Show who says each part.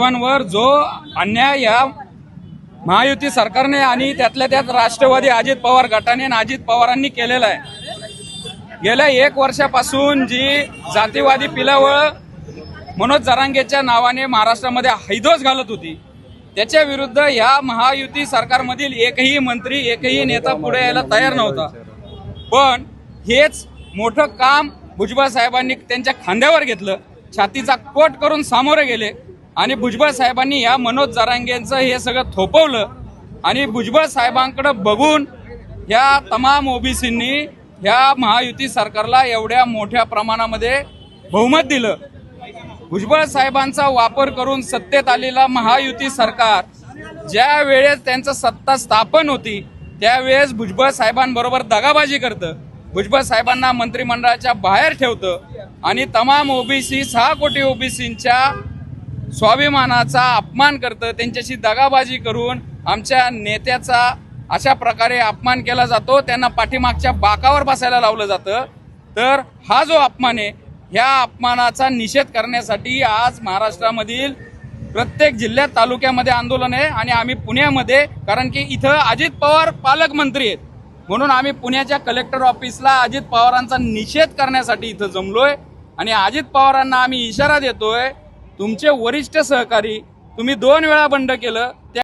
Speaker 1: वर जो अन्याय या महायुती सरकारने आणि त्यातल्या त्यात राष्ट्रवादी अजित पवार गटाने आणि अजित पवारांनी केलेला आहे. गेल्या एक वर्षापासून जी जातीवादी पिलावळ मनोज जरांगेच्या नावाने महाराष्ट्रामध्ये हैदोस घालत होती त्याच्या विरुद्ध या महायुती सरकारमधील एकही मंत्री एकही नेता पुढे यायला तयार नव्हता. पण हेच मोठं काम भुजबळ साहेबांनी त्यांच्या खांद्यावर घेतलं. छातीचा कोट करून सामोरे गेले. आणि भुजबळ साहेबांनी या मनोज जरांगेंचं हे सगळं थोपवलं आणि भुजबळ साहेबांकडे बघून या तमाम ओबीसींनी ह्या महायुती सरकारला एवढ्या मोठ्या प्रमाणामध्ये बहुमत दिलं. भुजबळ साहेबांचा वापर करून सत्तेत आलेला महायुती सरकार ज्या वेळेस त्यांचं सत्ता स्थापन होती त्यावेळेस भुजबळ साहेबांबरोबर दगाबाजी करतं. भुजबळ साहेबांना मंत्रिमंडळाच्या बाहेर ठेवतं आणि तमाम ओबीसी सहा कोटी ओबीसींच्या स्वाभिमानाचा अपमान करतं त्यांच्याशी दगाबाजी करून आमच्या नेत्याचा अशा प्रकारे अपमान केला जातो त्यांना पाठीमागच्या बाकावर बसायला लावलं जातं. तर हा जो अपमान आहे ह्या अपमानाचा निषेध करण्यासाठी आज महाराष्ट्रामधील प्रत्येक जिल्ह्यात तालुक्यामध्ये आंदोलन आहे आणि आम्ही पुण्यामध्ये कारण की इथं अजित पवार पालकमंत्री आहेत. म्हणून आम्ही पुण्याच्या कलेक्टर ऑफिसला अजित पवारांचा निषेध करण्यासाठी इथं जमलोय आणि अजित पवारांना आम्ही इशारा देतोय तुमचे वरिष्ठ सहकारी तुम्ही दोन वेळा बंड केलं त्या